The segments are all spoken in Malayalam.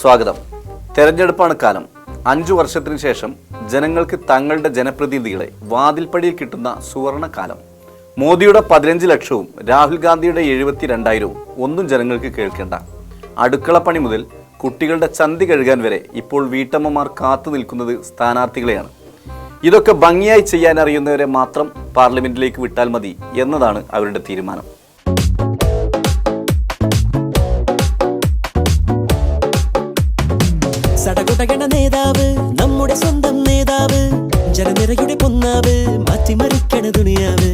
സ്വാഗതം. തെരഞ്ഞെടുപ്പാണ് കാലം. അഞ്ചു വർഷത്തിനു ശേഷം ജനങ്ങൾക്ക് തങ്ങളുടെ ജനപ്രതിനിധികളെ വാതിൽപ്പടിയിൽ കിട്ടുന്ന സുവർണ കാലം മോദിയുടെ പതിനഞ്ച് ലക്ഷവും രാഹുൽ ഗാന്ധിയുടെ എഴുപത്തി രണ്ടായിരവും ഒന്നും ജനങ്ങൾക്ക് കേൾക്കേണ്ട. അടുക്കള പണി മുതൽ കുട്ടികളുടെ ചന്തി കഴുകാൻ വരെ ഇപ്പോൾ വീട്ടമ്മമാർ കാത്തു നിൽക്കുന്നത് സ്ഥാനാർത്ഥികളെയാണ്. ഇതൊക്കെ ഭംഗിയായി ചെയ്യാൻ അറിയുന്നവരെ മാത്രം പാർലമെന്റിലേക്ക് വിട്ടാൽ മതി എന്നതാണ് അവരുടെ തീരുമാനം. സടകുടകണ നേതാവ് നമ്മുടെ സ്വന്തം നേതാവ് ജനനിരയുടെ പൊന്നാവ് മാറ്റിമറിക്കണ ദുനിയാവ്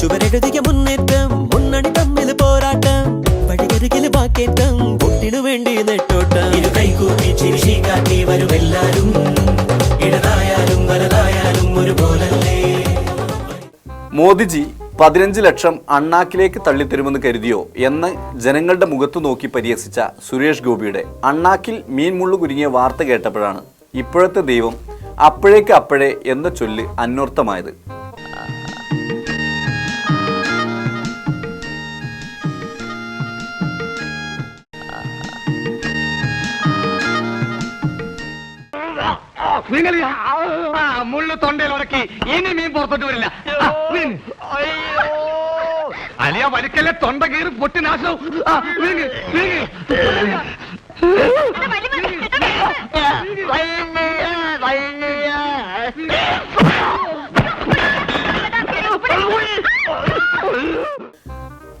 ചുവരെഴുതിയ മുന്നേറ്റം മുന്നണി തമ്മിൽ പോരാട്ടം വഴിയരികിൽ വാക്കേറ്റം കുട്ടിനു വേണ്ടി നെട്ടോട്ടം. ഇരു കൈകൂപ്പി ചിരിശി കാട്ടി വരുമെല്ലാരും ഇടതായാലും വലതായാലും ഒരുപോലല്ലേ? മോദിജി പതിനഞ്ച് ലക്ഷം അണ്ണാക്കിലേക്ക് തള്ളിത്തരുമെന്ന് കരുതിയോ എന്ന് ജനങ്ങളുടെ മുഖത്തു നോക്കി പരിഹസിച്ച സുരേഷ് ഗോപിയുടെ അണ്ണാക്കിൽ മീൻ മുള്ളു കുരുങ്ങിയ വാർത്ത കേട്ടപ്പോഴാണ് ഇപ്പോഴത്തെ ദൈവം അപ്പോഴേക്ക് അപ്പോഴേ എന്ന ചൊല്ല് അന്വർത്ഥമായത്. നിങ്ങൾ മുള്ളു തൊണ്ടയിൽ ഉടക്കി ഇനി മീൻ പുറത്തോട്ട് വരില്ല. അലിയ വലിക്കല്ലേ തൊണ്ട കീറി പൊട്ടി നാശവും.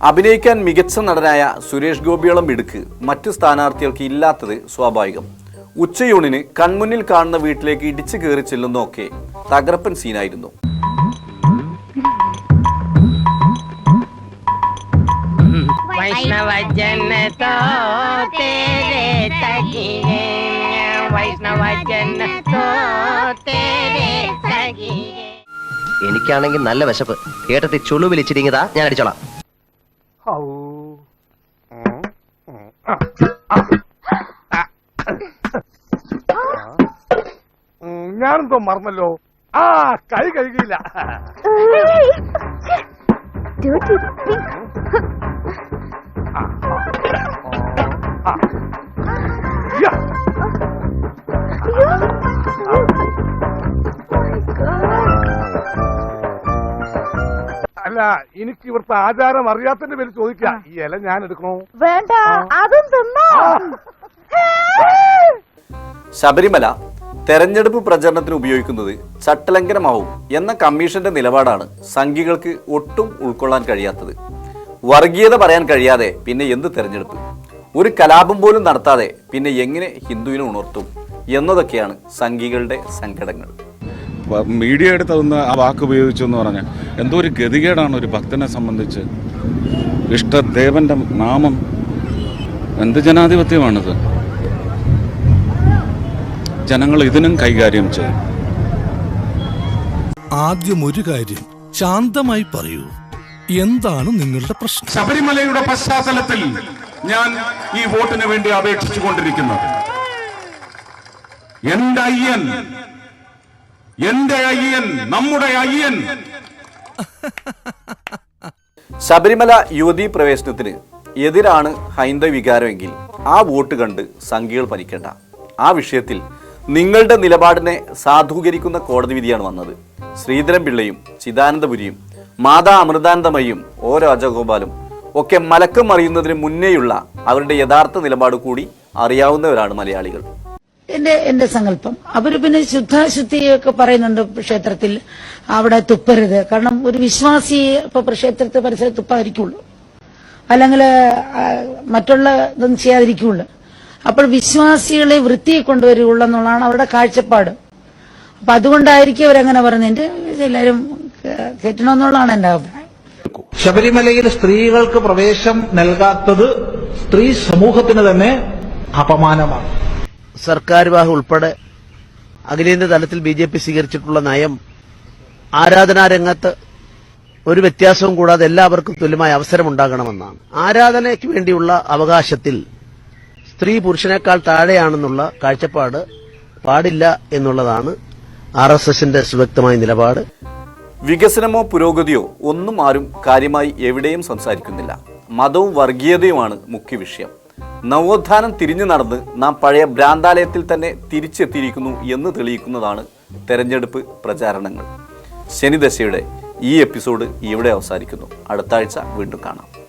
അഭിനയിക്കാൻ മികച്ച നടനായ സുരേഷ് ഗോപിയോളം മിടുക്ക്. മറ്റു സ്ഥാനാർത്ഥികൾക്ക് ഇല്ലാത്തത് സ്വാഭാവികം. ഉച്ചയൂണിന് കൺമുന്നിൽ കാണുന്ന വീട്ടിലേക്ക് ഇടിച്ചു കയറി ചെല്ലുന്നൊക്കെ തകർപ്പൻ സീനായിരുന്നു. എനിക്കാണെങ്കിൽ നല്ല വിശപ്പ്. കേട്ടത്തി ചുളു വിളിച്ചിരിങ്ങതാ ഞാൻ അടിച്ചോളാം. ഞാനെന്തോ മറന്നല്ലോ. ആ കൈ കഴുകിയില്ല. അല്ല എനിക്ക് ഇവിടുത്തെ ആചാരം അറിയാത്തതിന്റെ പേര് ചോദിക്കാം. ഈ ഇല ഞാൻ എടുക്കണോ? വേണ്ട അതും തിന്നോ. ശബരിമല തെരഞ്ഞെടുപ്പ് പ്രചരണത്തിന് ഉപയോഗിക്കുന്നത് ചട്ടലംഘനമാവും എന്ന കമ്മീഷന്റെ നിലപാടാണ് സംഘികൾക്ക് ഒട്ടും ഉൾക്കൊള്ളാൻ കഴിയാത്തത്. വർഗീയത പറയാൻ കഴിയാതെ പിന്നെ എന്ത് തെരഞ്ഞെടുപ്പ്? ഒരു കലാപം പോലും നടത്താതെ പിന്നെ എങ്ങനെ ഹിന്ദുവിനെ ഉണർത്തും? എന്നതൊക്കെയാണ് സംഘികളുടെ സങ്കടങ്ങൾ. മീഡിയ എടുത്തതൊന്ന് ആ വാക്ക് ഉപയോഗിച്ചു എന്ന് പറഞ്ഞാൽ എന്തോ ഒരു ഗതികേടാണ് ഒരു ഭക്തനെ സംബന്ധിച്ച്. ഇഷ്ടദേവന്റെ നാമം. എന്ത് ജനാധിപത്യമാണിത്? ജനങ്ങൾ ഇതിനും കൈകാര്യം ചെയ്യും. ആദ്യം ഒരു കാര്യം ശാന്തമായി പറയൂ. എന്താണ് നിങ്ങളുടെ പ്രശ്നം? ശബരിമലയുടെ പശ്ചാത്തലത്തിൽ ഞാൻ ഈ വോട്ടിന് വേണ്ടി അപേക്ഷിച്ചു കൊണ്ടിരിക്കുന്നത് എന്റെ അയ്യൻ എന്റെ അയ്യൻ നമ്മുടെ അയ്യൻ. ശബരിമല യുവതീ പ്രവേശനത്തിന് എതിരാണ് ഹൈന്ദവ വികാരമെങ്കിൽ ആ വോട്ട് കണ്ട് സംഖ്യകൾ പനിക്കേണ്ട ആ വിഷയത്തിൽ നിങ്ങളുടെ നിലപാടിനെ സാധൂകരിക്കുന്ന കോടതി വിധിയാണ് വന്നത്. ശ്രീധരൻ പിള്ളയും ചിദാനന്ദപുരിയും മാതാ അമൃതാനന്ദമയും ഓ രാജഗോപാലും ഒക്കെ മലക്കം അറിയുന്നതിന് മുന്നേയുള്ള അവരുടെ യഥാർത്ഥ നിലപാട് കൂടി അറിയാവുന്നവരാണ് മലയാളികൾ. എന്റെ എന്റെ സങ്കല്പം. അവർ പിന്നെ ശുദ്ധാശുദ്ധിയൊക്കെ പറയുന്നുണ്ട് ക്ഷേത്രത്തിൽ. അവിടെ തുപ്പരുത്. കാരണം ഒരു വിശ്വാസി ഇപ്പൊ ക്ഷേത്രത്തെ പരിസരത്ത് തുപ്പായിരിക്കുള്ളൂ അല്ലെങ്കിൽ മറ്റുള്ള ഇതൊന്നും ചെയ്യാതിരിക്കുള്ളൂ. അപ്പോൾ വിശ്വാസികളെ വൃത്തിയെ കൊണ്ടുവരികയുള്ളൂ എന്നുള്ളതാണ് അവരുടെ കാഴ്ചപ്പാട്. അപ്പൊ അതുകൊണ്ടായിരിക്കും അവരങ്ങനെ പറഞ്ഞതിന്റെ എല്ലാവരും കേട്ടണമെന്നുള്ളതാണ് എന്റെ അഭിപ്രായം. ശബരിമലയിൽ സ്ത്രീകൾക്ക് പ്രവേശം നൽകാത്തത് സ്ത്രീ സമൂഹത്തിന് തന്നെ അപമാനമാണ്. സർക്കാർ വിവാഹം ഉൾപ്പെടെ അഖിലേന്ത്യാ തലത്തിൽ ബി ജെ പി സ്വീകരിച്ചിട്ടുള്ള നയം ആരാധനാരംഗത്ത് ഒരു വ്യത്യാസവും കൂടാതെ എല്ലാവർക്കും തുല്യമായ അവസരമുണ്ടാകണമെന്നാണ്. ആരാധനയ്ക്ക് വേണ്ടിയുള്ള അവകാശത്തിൽ സ്ത്രീ പുരുഷനേക്കാൾ താഴെയാണെന്നുള്ള കാഴ്ചപ്പാട് പാടില്ല എന്നുള്ളതാണ് ആർ എസ് എസിന്റെ സുവ്യക്തമായ നിലപാട്. വികസനമോ പുരോഗതിയോ ഒന്നും ആരും കാര്യമായി എവിടെയും സംസാരിക്കുന്നില്ല. മതവും വർഗീയതയുമാണ് മുഖ്യ വിഷയം. നവോത്ഥാനം തിരിഞ്ഞു നടന്ന് നാം പഴയ ഭ്രാന്താലയത്തിൽ തന്നെ തിരിച്ചെത്തിയിരിക്കുന്നു എന്ന് തെളിയിക്കുന്നതാണ് തെരഞ്ഞെടുപ്പ് പ്രചാരണങ്ങൾ. ശനിദശയുടെ ഈ എപ്പിസോഡ് ഇവിടെ അവസാനിക്കുന്നു. അടുത്ത ആഴ്ച വീണ്ടും കാണാം.